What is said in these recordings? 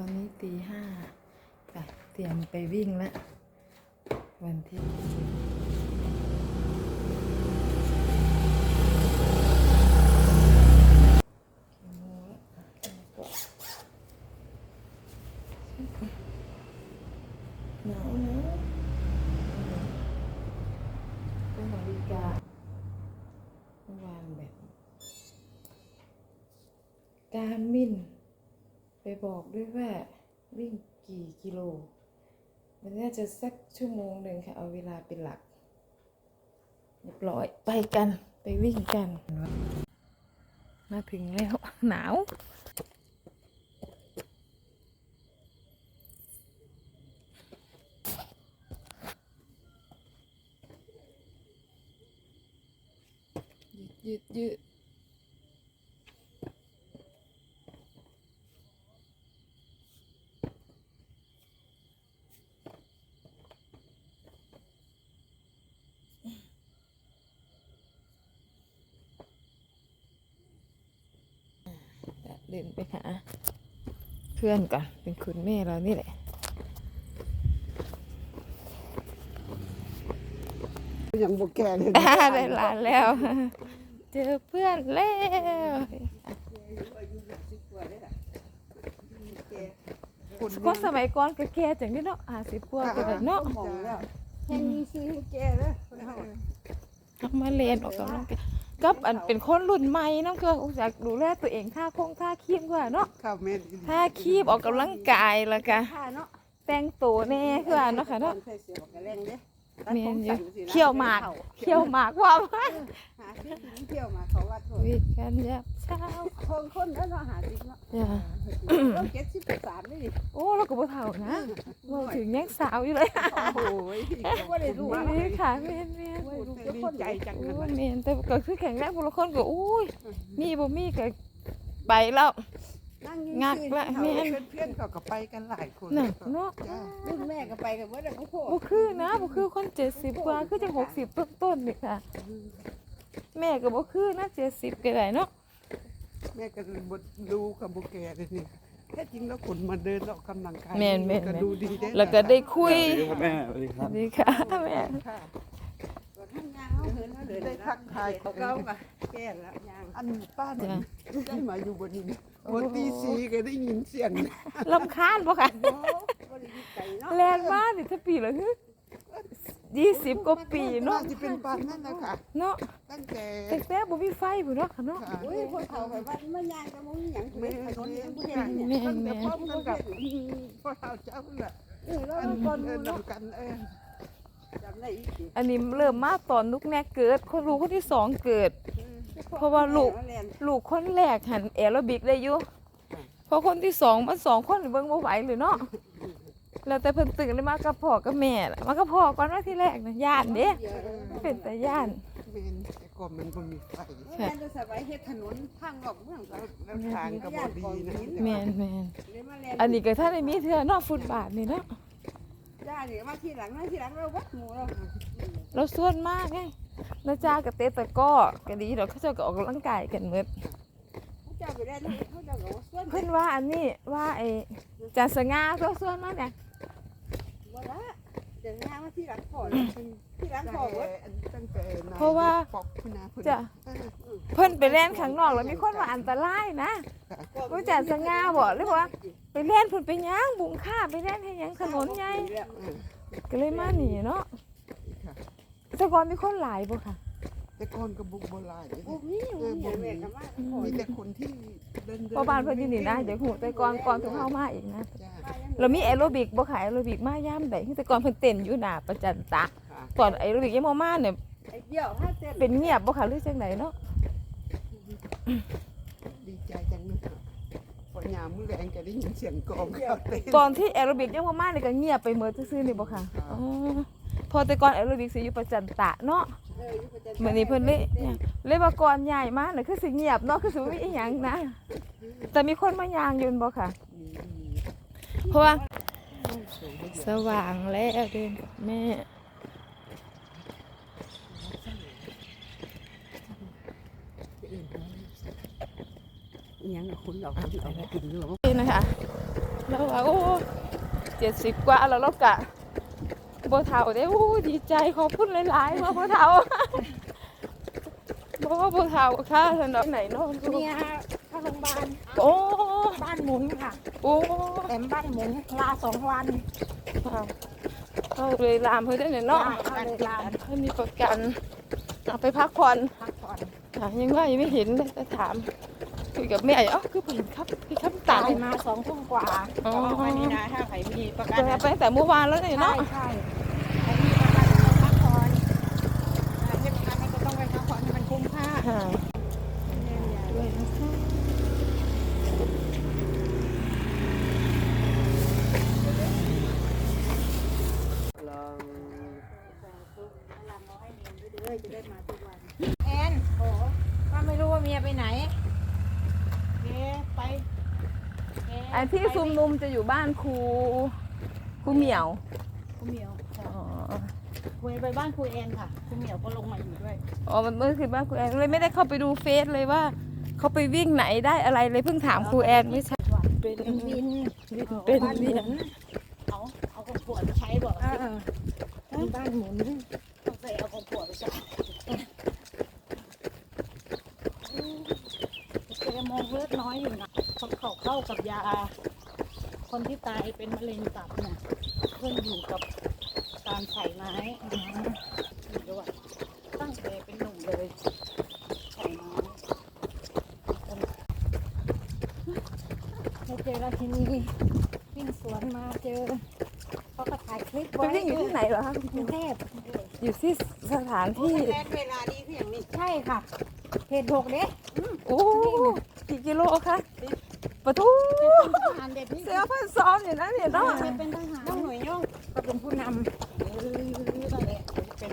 ตอนนี้ตีห้าค่ะเตรียมไปวิ่งแล้ว วันที่สิบกี่งหนาวนะเป็นนาฬิกาวานแบบ การมิน บอกด้วยว่าวิ่งกี่กิโล มันน่าจะสักชั่วโมงหนึ่งค่ะ เอาเวลาเป็นหลักเรียบร้อยไปกันไปวิ่งกัน มาถึงแล้วหนาวยืดยืดยืดเดินไปหา เพื่อนก่อนเป็นคุณแม่เรานี่แหละยังบ่แก่เลยอ่าได้หลานแล้ว เจอเพื่อนแล้วก็สมัยก่อนก็แก่จังนี่เนาะอ่าสิบกว่าก็ได้เนาะมองแล้วแค่นี้ซื้อให้แกแล้วเอามาเรียนออกกำลังกาย กับอันเป็นคนรุ่นใหม่น้ำคืออยากดูแลตัวเองท่าคงท่าคีบกว่าเนาะข้าวเม็ดท่าคีบออกกำลังกายแล้วก็ค่าเนาะแต่งตัวแน่คือว่าเนาะค่ะเนาะใส่เสื้อบักกะแรงเด้เมียนอยู่เขี่ยวหมากเขี่ยวหมากว่าหาซื้อกินเที่ยวมาเขาวัดโทษวิ่งกันยับ เช้าคนคนแล้วเนาะหาสิบเนาะจ้ะต้องเก็ดสิบสามนี่ดิโอ้เราก็บ่เฒ่านะเราถึงยังสาวอยู่เลยโอ้ยว่าได้รู้ว่านี่ค่ะเมียนเมียนดีใจจังโอ้เลยเมียนแต่ก็คือแข็งแรงคนละคนก็อุ้ยมีบ่มีก็ไปแล้ว นั่งงักละแม่ เพื่อนๆเขาก็ไปกันหลายคนน่ะเนาะจ้ารุ่นแม่ก็ไปกันว่าได้โอ้โหบ่คือนะบ่คือคนเจ็ดสิบกว่าคือจังหกสิบต้นๆนี่ค่ะ แม่ก็บ่คือนะเจ็ดสิบก็ได้เนาะ แม่ก็บ่ดูกับบ่แก่เลยนี่แท้จริงแล้วคนมาเดินออกกำลังกายแม่นแม่นก็แม่นดูดีได้แล้วก็ได้คุยสวัสดีครับแม่สวัสดีคสรัวับ สดีค่ะแม่ค่ะก็ทำงานเขาเหินเขาเดินได้ทักทายเขาเก้าก็แก่แล้วยางอันป้าเนี่ยจ้ะได้มาอยู่บนนี้บนตีสีก็ได้ยินเสียง ลำคาญบ่ค่ะ โอ้บ่ได้ยินใจเนาะแลนมานี่ถ้าปีละคือ ยี่สิบกว่าปีเนาะน่าจะเป็นปานนั่นแหละค่ะเนาะตั้งแต่แต่แต่บ่มีไฟพุ่นเนาะค่ะเนาะค่ะโอ้ยคนเขาไปบ้านมันยางก็บ่มีหยังไม่ถได้นนเรียยันงบ่ผู้เห็ใหญ่นเนี่ยตั้งแต่พร้อมกันกับพ่อเฒ่าเจ้าแหละเออแล้วอันก่อนเอดูอเนาะนำกันเออจำได้อีกทีอันนี้เริ่มมาตอนนุกแนกเกิด คนรู้คนที่สองเกิด เพราะว่าลูกลูกคนแรกหันแอโรบิกได้อยู่พอคนที่สองมันสองคนเบิ่งบ่ไหวเลยเนาะ แล้วแต่เพิ่นตื่นเลยมากับพ่อกับแม่ล่ะมากับพ่อก่อนว่าที่แรกนะย่านเด้เป็นแต่ย่านเมนแต่ก่อนมันบ่มีไฟแม่จะสบายเฮ็ดถนนทางออกเมืองก็แล้วทางก็บ่ดีนะแม่นแม่นเลยมาแล่นอันนี้ก็ถ้าได้มีเทื่อเนาะฟุตบาทนี่เนาะจ้านี่มาทีหลังมาทีหลังเราวัดหมู่เราเราส่วนมากไงแล้วจ้ากับเตะตะกร้อก็ดีดอกเขาเจ้าก็ออกกำลังกายกันหมดเขาเจ้าไปได้เขาเจ้าก็ส่วนเพิ่นว่าอันนี้ว่าไอ้จาสง่าตัวส่วนมากเนี่ย บ่ละเดี๋ยวงานมาทีหลังพอทีหลังพอเว้ยตั้งแต่นยเพราะว่า ปอกพี่นาเพิ่นจะเพิ่นไปเล่นข้างนอกแล้วมีคนว่าอันตรายนะ รู้จักสง่าบ่หรือว่า ไปเล่นเพิ่นไปย่างบุงค่าไปเล่นให้หยังถนนใหญ่เออก็เลยมาหนีเนาะแต่ก่อนมีคนหลายบ่ค่ะ แต่ก่อนก็บุกบ่หลายบุกนี่บุกนี่แม่ก็มาขอมีแต่คนที่เดินๆเพราะบ้านเพิ่นอยู่นี่นะเดี๋ยวหูแต่ก่อนก่อนถึงเข้ามาอีกนะจ้าเรามีแอโรบิกบ่ขายแอโรบิกมายามใดแต่ก่อนเพิ่นเต้นอยู่หน้าประจันตะค่ะก่อนแอโรบิกยังบ่มาเนี่ยไอ้เดี่ยวถ้าเต้นเป็นเงียบบ่ค่ะหรือจังไดเนาะดีใจจังเลยค่ะพอยามมื้อแรงก็ได้ยินเสียงกลองเขาเต้น ตอนที่แอโรบิกยังบ่มานี่ก็เงียบไปหมดซื่อๆนี่บ่ค่ะอ๋อพอแต่ก่อนแอโรบิกสิอยู่ประจันตะเนาะ เอออยู่ประจันมื้อนี้เพิ่นเลยเนี่ยเลยว่าก่อนย้ายมาน่ะคือสิเงียบเนาะคือสิบ่มีอีหยังนะ แต่มีคนมายางอยู่บ่ค่ะ เพราะว่าสว่างแล้วเดินกับแม่ยังคนเราคนเรากินอยู่นี่นะคะแล้วว่าโอ้เจ็ดสิบกว่าแล้วเรากะบ่เฒ่าเด้โอ้ดีใจขอบคุณหลายๆว่าบ่เฒ่า บ่ว่าบ่เฒ่าค่ะสนดอกไหนเนาะเนี่ยเข้าโรงพยาบาลโอ้บ้านหมุนค่ะโอ้แอมบ้านหมุนลาสองวันเอาเลยลามเพิ่นได้เนี่ยเนาะเอาเลยลามเพิ่นมีประกันเอาไปพักผ่อนพักผ่อนอะยังว่ายังไม่เห็นเลยจะถามคุยกับแม่อยู่เอ้าคือบ่เห็นครับพี่ครับตาตายยมาสองทุ่มกว่าอ๋ออันนี้นะถ้าใครมีประกันเจอไปตั้งแต่เมื่อวานแล้วเนี่ยใช่เนาะใช่ไอ้นี่ประกันเอาพักผ่อน ให้ประกันมันก็ต้องไปพักผ่อนให้มัน คุ้มค่าค่ะด้วยนะคะลองจะได้มาทุกวันแอนโอ้ป้าไม่รู้ว่าเมียไปไหนเอ๊ะไปไอ้ที่ซุมนุมจะอยู่บ้านครูครูเหมียว คุณเหมียวอ๋อ คุยไปบ้านคุยแอนค่ะคุณเหมียวก็ลงมาอยู่ด้วยอ๋อมันเมื่อคือบ้านครูแอนเลยไม่ได้เข้าไปดูเฟซเลยว่า เขาไปวิ่งไหนได้อะไรเลยเพิ่งถามครูแอนไม่ใช่เป็นเป็นวินเป็นบ้านหเหรีมุยญนเอาเอาของปวดไปใช้บอกเออเป็นบ้านหมุนต้องใส่เอาของปวดไปใช้แกมองเลือดน้อยอยู่นะเขาเขาเข้ากับยา คนที่ตายเป็นมะเร็งตับเนี่ยเพิ่งอยู่กับ การใส่ไม้อยู่ด้วยตั้งแต่เป็นหนุ่มเลยใส่ไม้ไม่เจอแล้วทีนี้วิ่งสวนมาเจอเขาก็ถ่ายคลิปไปไว้วิ่งอยู่ที่ไหนเหรอคะกรุงเทพอยู่ที่สถานที่แทนเวลานี้คืออย่างนี้ใช่ค่ะเพจหกเด้โอ้กี่กิโลคะปะทูทหารเด็ดนี่เสียเพิ่นซ้อมอยู่นะเนี่ยเนาะเป็นทหารย่องหน่วยย่องก็เป็นผู้นำ เออนั่นแหละเป็น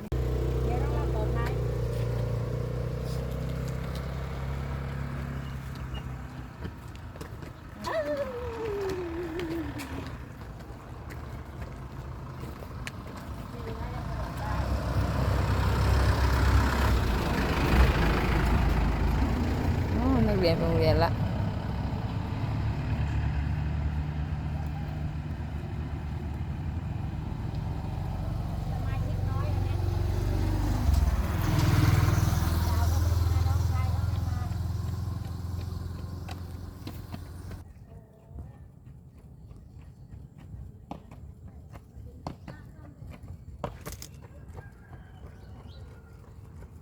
เดี๋ยวเรามาต่อท้าย อ๋อนัก เรียนไปโรงเรียนละสมาชิกน้อยนะ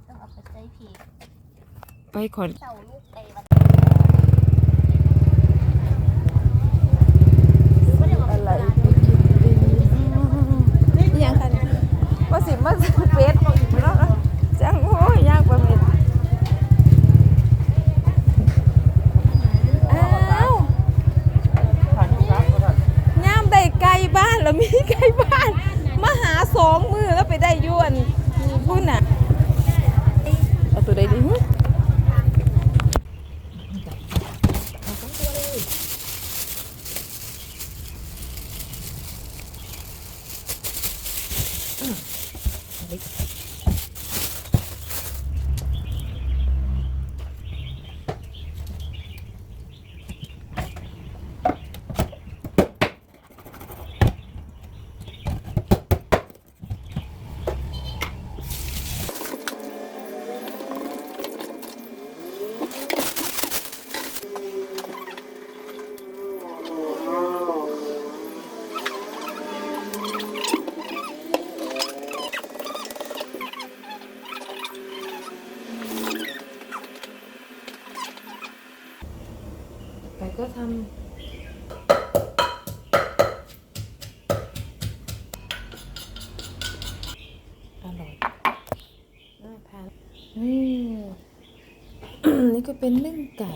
ต้องเอาไปใส่ผีกไปขอนเต่าลูกไอ้วัน อะไรไปกินดีนี่ยังคะเนี่ยว่าสิมาเฟสแล้วนะจังโอ้ยยากประเมินอ้าวย่ามได้ไกลบ้านแล้วมีไกลบ้าน มาหาสองมือแล้วไปได้ยวนพุ่นน่ะเอาตัวใดดีหึไปก็ทำอร่อยน่าทานนี่ นี่ก็ เป็นนึ่งไก่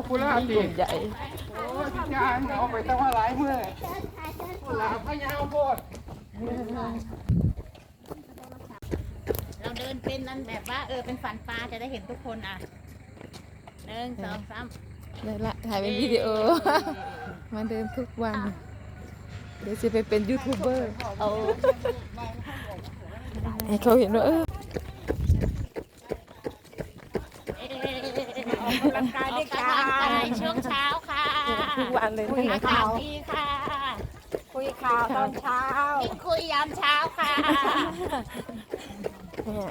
โอ้คุณล่ากสิลุ่มใหญ่โอ้ที่งานเอาไปตั้งว่าหลายเมื่อคุณลาพยาวโพดเราเดินเป็นนั้นแบบว่าเออเป็นฝันปลาจะได้เห็นทุกคนอะหนึ่งสองสามได้ละถ่ายเป็นวิดีโอ มาเดินทุกวัน เดี๋ยวจะไปเป็นยูทูบเบอร์โอ้ให้เขาเห็นว่าเออ ออกกำลังกายด้วยกันช่วงเช้าค่ะทุกวันเลยคุยนะข่าคะวดีค่ะ คุยข่าวตอนเช้ากินคุยยามเช้าค่ะเนี่ย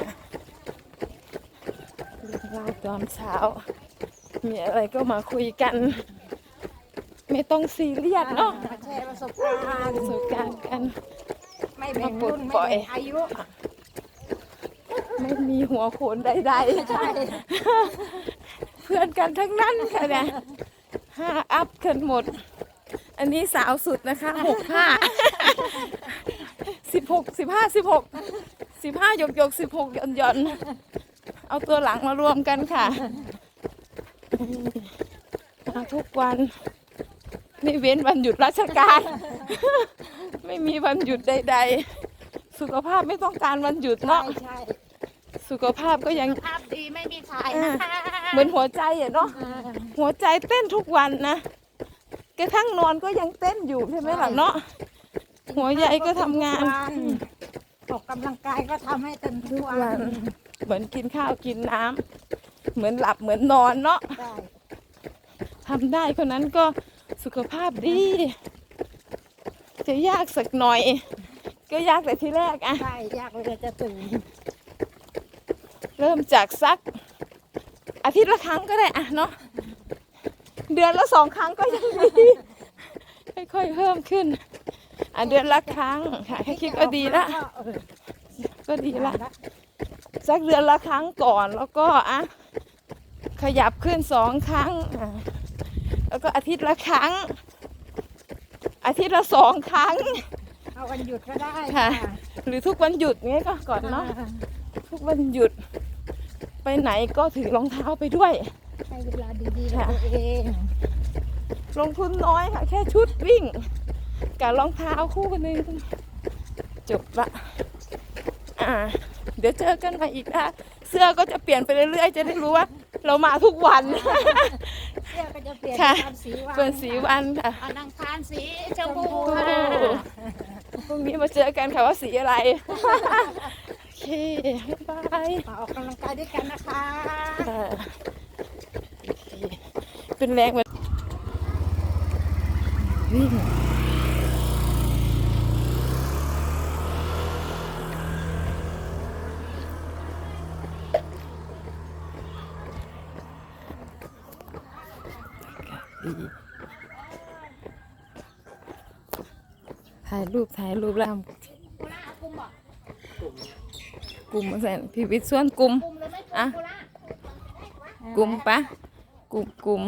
เรื่องราวตอนเช้า มีอะไรก็มาคุยกัน ไม่ต้องซีเรียสเนาะแชร์ประสบการณ์ประสบการณ์กัน ไม่แบ่งรุ่นปล่ไม่อยแบ่งอายุไม่มีหัวโขนใดๆใช่เพื่อนกันทั้งนั้นค่ะเนี่ยห้าอัพกันหมด อันนี้สาวสุดนะคะหกห้าสิบหกสิบห้าสิบหกสิบห้าหยกหยกสิบหกหย่อนหย่อนเอาตัวหลังมารวมกันค่ะมาทุกวันนี่เว้นวันหยุดราชการ ไม่มีวันหยุดใด ๆ สุขภาพไม่ต้องการวันหยุดใช่เนาะใช่สุขภาพก็ยังภาพดีไม่มีขายนะคะ เหมือนหัวใจอะเนาะหัวใจเต้นทุกวันนะกระทั่งนอนก็ยังเต้นอยู่ใช่ไหมล่ะเนาะหัวใหญ่ก็ทำงานออกกำลังกายก็ทำให้เต็มทุกทุกวัวันนเหมือนกินข้าวกินน้ำเหมือนหลับเหมือนนอนเนาะได้ทำได้คนนั้นก็สุขภาพดี จะยากสักหน่อย ก็ยากแต่ทีแรกอะใช่ยากเลยจะตื่น เริ่มจากสัก อาทิตย์ละครั้งก็ได้อะเนาะเดือนละสองครั้งก็ยังดีค่อยๆเพิ่มขึ้นอะเดือนละครั้งค่ะแค่คิดก็ดีละเออก็ดีละสักเดือนละครั้งก่อนแล้วก็อะขยับขึ้นสองครั้งอะแล้วก็อาทิตย์ละครั้ง อาทิตย์ละสองครั้ง เอาวันหยุดก็ได้ค่ะ หรือทุกวันหยุดเงี้ยก็ก่อนเนาะทุกวันหยุด ไปไหนก็ถือรองเท้าไปด้วยให้เวลาดีๆกับตัวเองลงทุนน้อยค่ะ แค่ชุดวิ่ง กับรองเท้าคู่หนึงจบละอ่า เดี๋ยวเจอกันใหม่อีกนะเสื้อก็จะเปลี่ยนไปเรื่อยๆ จะได้รู้ว่า เรามาทุกวัน เสื้อก็จะเปลี่ยนค่ะ ตามสีวันเปลี่ยนสีวันค่ะเอานังคารสีชมพูโอ้ค่ะ พรุ่งนี้มาเจอกันค่ะว่าสีอะไรโอ เคบ๊ายบายมาออกกำลังกายด้วยกันนะคะค่ะโอเคเป็นแรงวันวิ่งดีถ่ายรูปถ่ายรูปแล้วกลุ่มมาใส่พี่วิทย์ส่วนกลุ่มอะกลุ่มปะกลุ่มกลุ่ม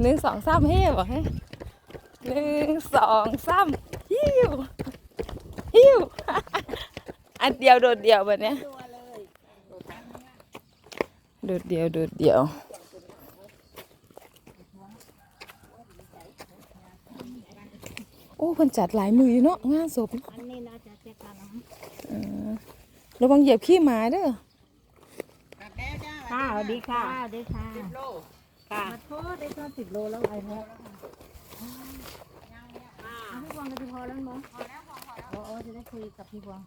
หนึ่งสองสามเฮ้บอกให้หนึ่งสองสามฮิวฮิวอันเดียวโดดเดียวแบบเนี้ยโดดเดียวโดดเดียว โอ้คนจัดหลายมืออยู่เนาะงานศพอันนี้น่าจะเจ็บกันเนาะระวังเหยียบขี้หมาเด้อค่ะสวัสดีค่ะสวัสดีค่ะค่ะขอโทษได้ก็สิบโลแล้วไอ้แพ้พี่บวงกับพี่พอแล้วมั้งพอแล้วพอแล้วโอ้จะได้คุยกับพี่บวง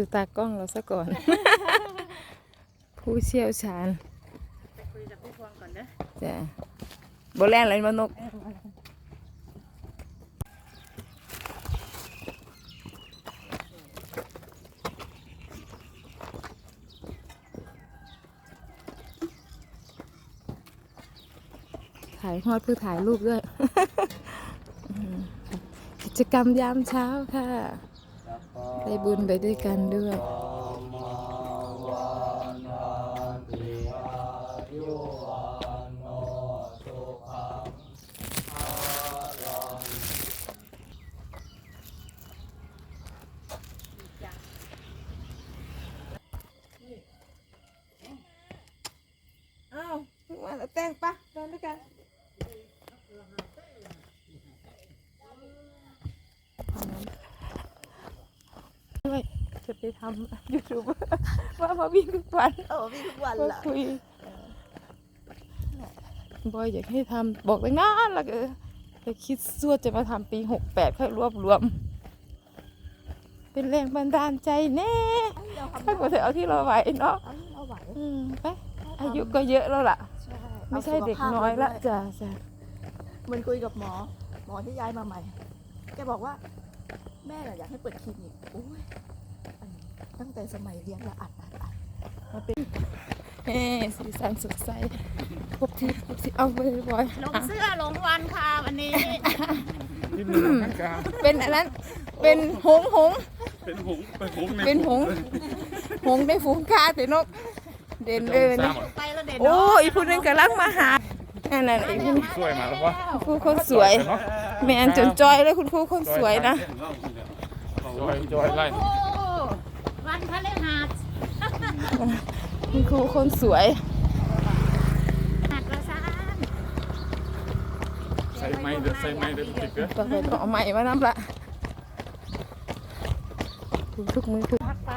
ดูตากล้องเราซะก่อน ผู้เชี่ยวชาญคุยกับพี่พวงก่อนเด้อจ้ะโบแลนอะไรมานก ถ่ายฮอดเพื่อถ่ายรูปด้วยอืมกิจกรรมยามเช้าค่ะ ได้บุญไปด้วยกันด้วย อ้าวมาแล้วแต่งปะเดินด้วยกันด้วยจะไปทำยูทูบ ว่า มาวิ่งทุกวันโอ้วิ่งทุกวันก็ละคุยบอยอยากให้ทำบอกเลยงานแล้วก็แต่คิดสวดจะมาทำปีหกแปดค่อยรวบรวม เป็นแรงบันดาลใจแน่ถ้าเกิดเอาที่เราไหวเนาะเอาไหวอืมไปอายุก็เยอะแล้วล่ะใช่ไม่ใช่เด็กน้อยละจ้ะจ้ะเหมันคุยกับหมอ หมอที่ย้ายมาใหม่แกบอกว่า แม่น่ะอยากให้เปิดคลินิกโอ้ยอันนี้ตั้งแต่สมัยเรียนละอัดอัดอัด มาเป็นเฮ้สีสันสดใสครบทีครบทีเอาไปเลยบอยลงเสื้อลงวันค่ะวันนี้ที่มือมันกลางเป็นอันนั้น เป็นหงหงเป็นหงเป็นหงเป็นหงหงในฝูงกาแต่นก เด่นเออสร้านะไปแล้วเด็ดโอ้อีกผู้นึงกำลังมาหานั่นน่ะอีกผู้หนึ่งสวยมาแล้ววะครูคนสวยแมนจนจอยเลยคุณครูคนสวยนะจอยจอยไล่วันพฤหัส คุณครูคนสวยหัดละซานใส่ไม้เด้อใส่ไม้เด้อติดเด้อก็เลยต้องเอาใหม่มาน้ำละทุกมือคือพักไป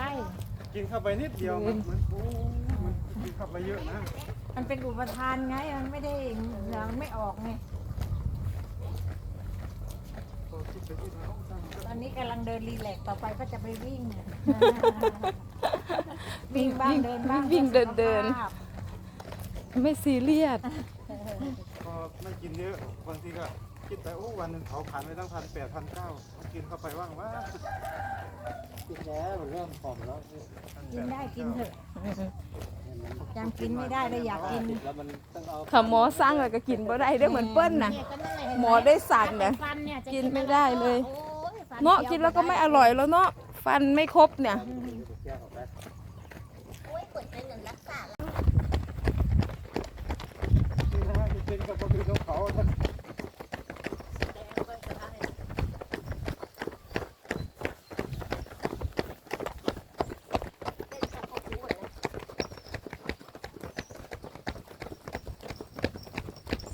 กินเข้าไปนิดเดียวมันเหมือนปูมันกินเข้าไปเยอะนะมันเป็นอุปทานไงมันไม่ได้เหลืองไม่ออกไงตอนนี้กำลังเดินรีแลกซ์ต่อไปก็จะไปวิ่ง วิ่งบ้างเดินบ้างวิ่งเดินเดินสุขภาพไม่ซีเรียส พอไม่กินเยอะบางทีก็คิดไปโอ้วันหนึ่งเขาผ่านไปตั้งพันแปดพันเก้ากินเข้าไปว่างว่ากินแล้วเริ่มผอมแล้วกินได้กินเถอะยังกินไม่ได้เลยอยากกินถ้าหมอสั่งแล้วก็กินบ่ได้เด้อเหมือนเปิ้ลน่ะหมอได้สั่งเนี่ยฟันเนี่ยจะกินไม่ได้เลย โอ้ยฟัเนาะกินแล้วก็ไม่อร่อยแล้วเนาะฟันไม่ครบเนี่ย กินกับคนอื่นเขาท่าน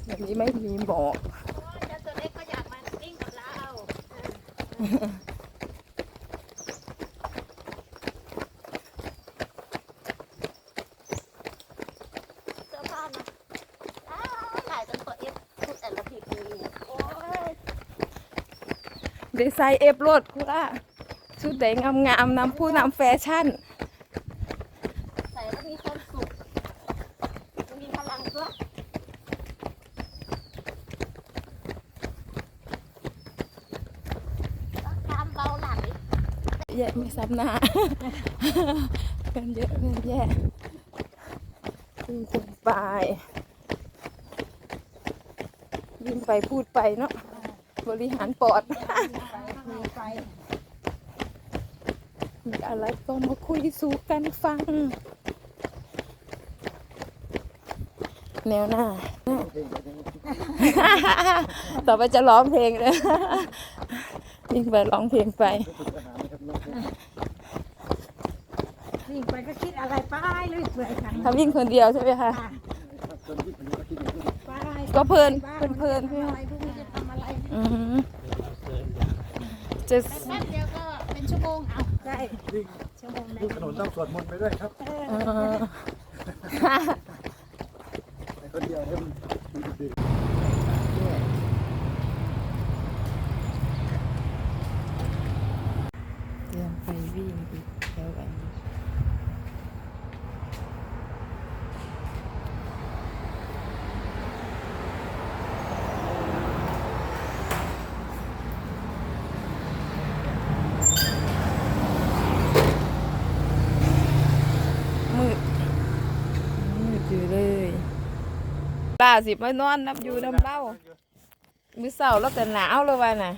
แบบนี้ไม่มีหมอเจ้าตัวเล็กก็อยากมาวิ่งกับเรา เสื้อผ้านะอ้าวถ่ายจนตัวเอฟพูดแต่ละผิดเลยโอ้ย ได้ใส่เอฟรถคุล่าชุดแดงงามๆนำผู้นำแฟชั่น ใส่แล้วมีความสุขมีพลังด้วยต้องตามเบาหลังแย่ไม่ซ้ำหน้ากันเยอะกันแย่วิ่งขึ้นไปวิ่งไปพูดไปเนาะ บริหารปอดมีไฟมีอะไรก็มาคุยสู่กันฟัง แนวหน้า ต่อไปจะร้องเพลงเลยยิ่งไปร้องเพลงไป วิ่งไปก็คิดอะไรไปเลยเปื่อยขันถ้าวิ่งคนเดียวใช่ไหมคะ ไปก็เพลินบ้าเพลินเพลินๆพี่อะไร จะแป๊บเดียวก็เป็นชั่วโมงเอาใช่ชั่วโมงนึดูงถนนต้องสวดมนต์ไปด้วยครับเออคนเดียวเนี่ยมันดี เตรียมไปวิ่งอีกแถวกันมืดมืดอยู่เลย ตาสิมานอนนับอยู่น้ำเล่ามื้อเช้าแล้วก็หนาวเลยวว่าน่ะ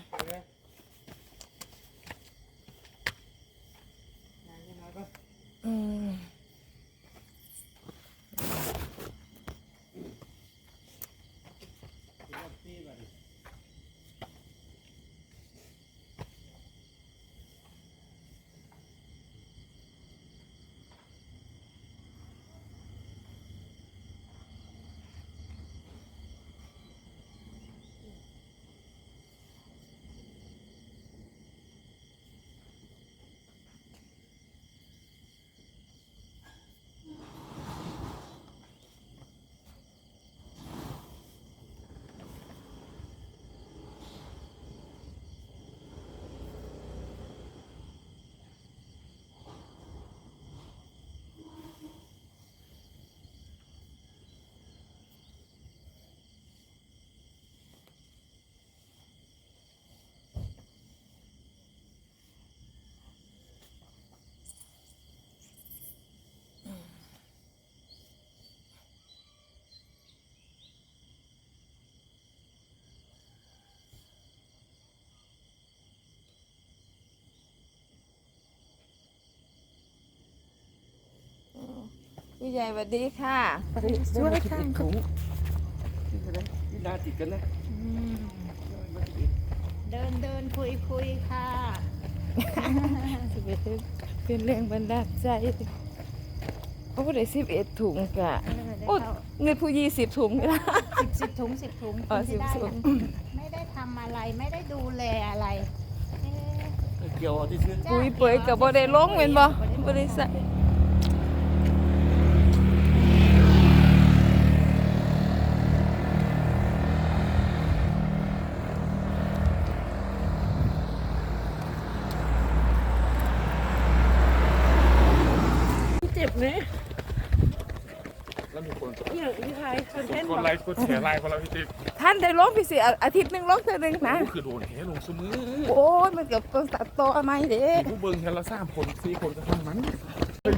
ใหญ่สวัสดีค่ะช่วยค่ะนี่นาติดกันนะเดินเดินคุยคุยค่ะสิบเอ็ดเป็นแรงบันดาลใจโอ้ได้สิบเอ็ดถุงกะโอ้เงินผู้ยี่สิบถุงก็ได้สิบสิบถุงสิบถุงอ๋อที่ได้สิบถุงน่ะไม่ได้ทำอะไรไม่ได้ดูแลอะไรเอ๊ะเกี่ยวที่ซื้อปุ๋ยเปยกับบ่ได้ลงเห็นบ่บ่ได้ใส่ เจ็บไหม แล้วมีคน เนี่ยพี่ไทยคอนเทนต์ คนไลค์กดแชร์ไลค์คนเราพี่ติ๊ก ท่าน ได้ลงพี่สิอาทิตย์หนึงลงเท่านึงนะ คือโดนแหลงสมือโอ้ยมันเกับต้องตัดต่อใหม่เด้ผู้เบิ่งแค่ละสามคนสี่คนก็เท่านั้น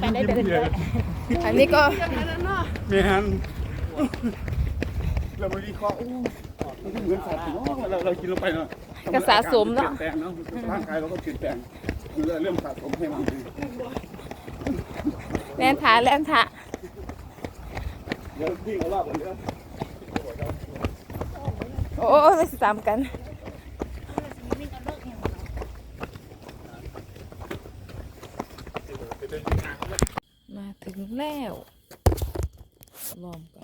ไปได้เดินเลยอันนี้ก็เมียนเรามาวิเคราะห์อู้มันก็เหมือนสัตว์เนาะเราเรากินลงไปเนาะกระสะสมเปลี่เนาะยนแปลงเนาะร่างกายเราก็เปลี่ยนแปลงเริ่มสะสมให้มันแล่นถาแล่นถาเดี๋ยววิ่งเอารอบกันเดี๋ยวโอ้ไม่ตามกันมาถึงแล้วลอมกัน